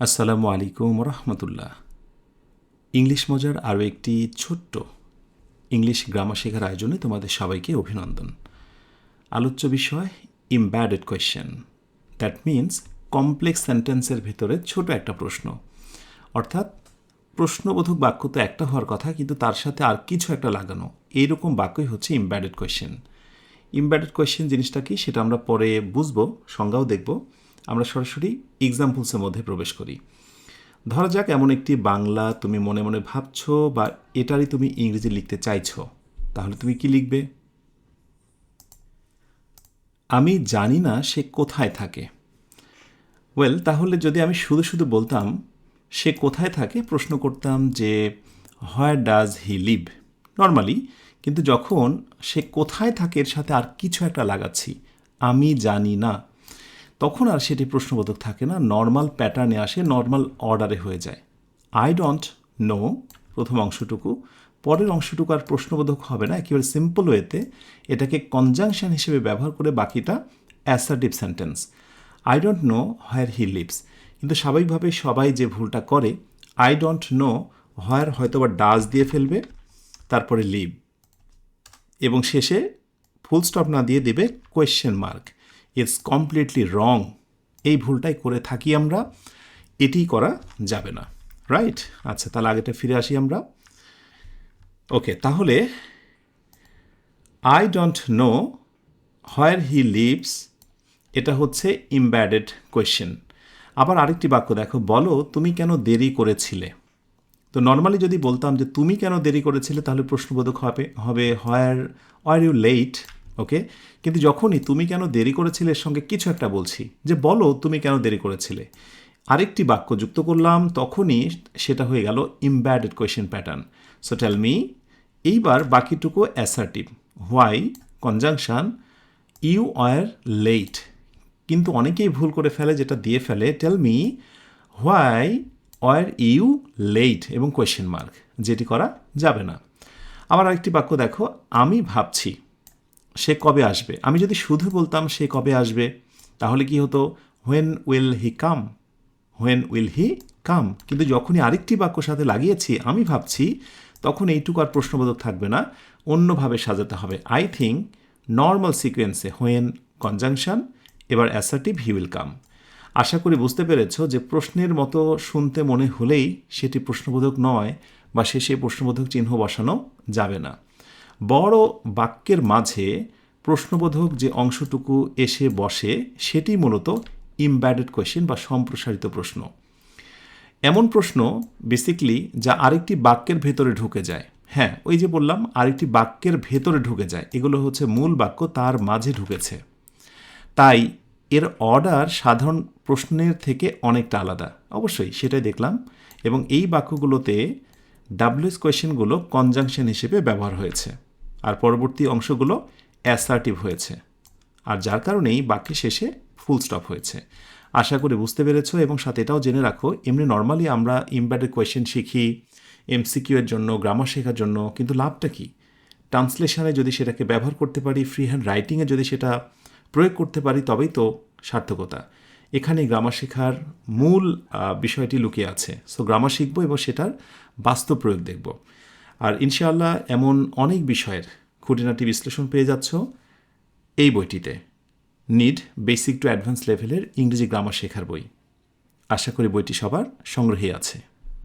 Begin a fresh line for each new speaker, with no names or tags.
আসসালামু আলাইকুম রহমতুল্লাহ ইংলিশ মজার আরও একটি ছোট্ট ইংলিশ গ্রামার শেখার আয়োজনে তোমাদের সবাইকে অভিনন্দন। আলোচ্য বিষয় embedded question that means complex সেন্টেন্সের ভেতরে ছোট একটা প্রশ্ন। অর্থাৎ প্রশ্নবোধক বাক্য তো একটা হওয়ার কথা, কিন্তু তার সাথে আর কিছু একটা লাগানো। এইরকম বাক্যই হচ্ছে ইমব্যাডেড কোয়েশ্চেন ইমব্যাডেড কোয়েশ্চেন জিনিসটা কি সেটা আমরা পরে বুঝব, সংজ্ঞাও দেখব। আমরা সরাসরি এক্সাম্পলসের মধ্যে প্রবেশ করি। ধরা যাক এমন একটি বাংলা তুমি মনে মনে ভাবছ বা এটারই তুমি ইংরেজি লিখতে চাইছো, তাহলে তুমি কি লিখবে? আমি জানি না সে কোথায় থাকে। ওয়েল তাহলে যদি আমি শুধু শুধু বলতাম, সে কোথায় থাকে, প্রশ্ন করতাম যে where does he live normally কিন্তু যখন সে কোথায় থাকে, এর সাথে আর কিছু একটা লাগাচ্ছি, আমি জানি না। তখন আর সেটি প্রশ্নবোধক থাকে না। নর্মাল প্যাটার্নে আসে নর্মাল অর্ডারে হয়ে যায়। আই ডোন্ট নো প্রথম অংশটুকু। পরের অংশটুকু আর প্রশ্নবোধক হবে না। একেবারে সিম্পল ওয়েতে এটাকে কনজাংশন হিসেবে ব্যবহার করে বাকিটা assertive sentence I don't know where he lives কিন্তু স্বাভাবিকভাবে সবাই যে ভুলটা করে আই ডোন্ট নো হোয়ার হয়তো বা ডাজ দিয়ে ফেলবে, তারপরে লিভ এবং শেষে ফুল স্টপ না দিয়ে দেবে question mark it's completely wrong এই ভুলটাই করে থাকি আমরা, এটি করা যাবে না। রাইট আচ্ছা তাহলে আগেটা ফিরে আসি আমরা। ওকে তাহলে I don't know where he lives এটা হচ্ছে ইমব্যাডেড কোয়েশ্চেন আবার আরেকটি বাক্য দেখো, বলো, তুমি কেন দেরি করেছিলে? তো নর্মালি যদি বলতাম যে, তুমি কেন দেরি করেছিলে? তাহলে প্রশ্নবোধক হবে হবে where are you late okay কিন্তু যখনই তুমি কেন দেরি করেছিলে এর সঙ্গে কিছু একটা বলছি। যে বলো তুমি কেন দেরি করেছিলে। আরেকটি বাক্য যুক্ত করলাম, তখনই সেটা হয়ে গেল embedded question pattern so tell me এইবার বাকিটুকু assertive why conjunction you are late কিন্তু অনেকেই ভুল করে ফেলে, যেটা দিয়ে ফেলে tell me why are you late এবং কোয়েশ্চেন মার্ক যেটি করা যাবে না। আবার আরেকটি বাক্য দেখো, আমি ভাবছি। সে কবে আসবে? আমি যদি শুধু বলতাম সে কবে আসবে, তাহলে কি হতো? When will he come when will he come কিন্তু যখনই আরেকটি বাক্য সাথে লাগিয়েছি, আমি ভাবছি, তখন এইটুকু আর প্রশ্নবোধক থাকবে না, অন্যভাবে সাজাতে হবে। আই থিঙ্ক নর্মাল সিকোয়েন্সে হোয়েন কনজাংশন এবার অ্যাসার্টিভ হি উইল কাম আশা করি বুঝতে পেরেছ যে প্রশ্নের মতো শুনতে মনে হলেই সেটি প্রশ্নবোধক নয় বা শেষে প্রশ্নবোধক চিহ্ন বসানো যাবে না। বড় বাক্যের মাঝে প্রশ্নবোধক যে অংশটুকু এসে বসে, সেটি মূলত ইমব্যাডেড কোয়েশ্চেন বা সম্প্রসারিত প্রশ্ন। এমন প্রশ্ন বেসিকলি যা আরেকটি বাক্যের ভেতরে ঢুকে যায়। হ্যাঁ ওই যে বললাম, আরেকটি বাক্যের ভেতরে ঢুকে যায়। এগুলো হচ্ছে মূল বাক্য, তার মাঝে ঢুকেছে। তাই এর অর্ডার সাধারণ প্রশ্নের থেকে অনেকটা আলাদা। অবশ্যই, সেটাই দেখলাম। এবং এই বাক্যগুলোতে ডাব্লিউএস কোয়েশ্চেনগুলো কনজাংশন হিসেবে ব্যবহার হয়েছে। আর পরবর্তী অংশগুলো অ্যাসার্টিভ হয়েছে। আর যার কারণেই বাক্যের শেষে ফুল স্টপ হয়েছে। আশা করি বুঝতে পেরেছ এবং সাথে এটাও জেনে রাখো, এমনি নর্মালি আমরা ইমব্যাডেড কোয়েশ্চেন শিখি এমসিকিউ এর জন্য গ্রামার শেখার জন্য, কিন্তু লাভটা কি? ট্রান্সলেশনে যদি সেটাকে ব্যবহার করতে পারি ফ্রি হ্যান্ড রাইটিংয়ে যদি সেটা প্রয়োগ করতে পারি, তবেই তো সার্থকতা। এখানে গ্রামার শেখার মূল বিষয়টি লুকিয়ে আছে। সো গ্রামার শিখব এবং সেটার বাস্তব প্রয়োগ দেখব। আর ইনশাআল্লাহ এমন অনেক বিষয়ের খুঁটিনাটি বিশ্লেষণ পেয়ে যাচ্ছ এই বইটিতে। নিড বেসিক টু অ্যাডভান্স লেভেলের ইংরেজি গ্রামার শেখার বই। আশা করি বইটি সবার সংগ্রহে আছে।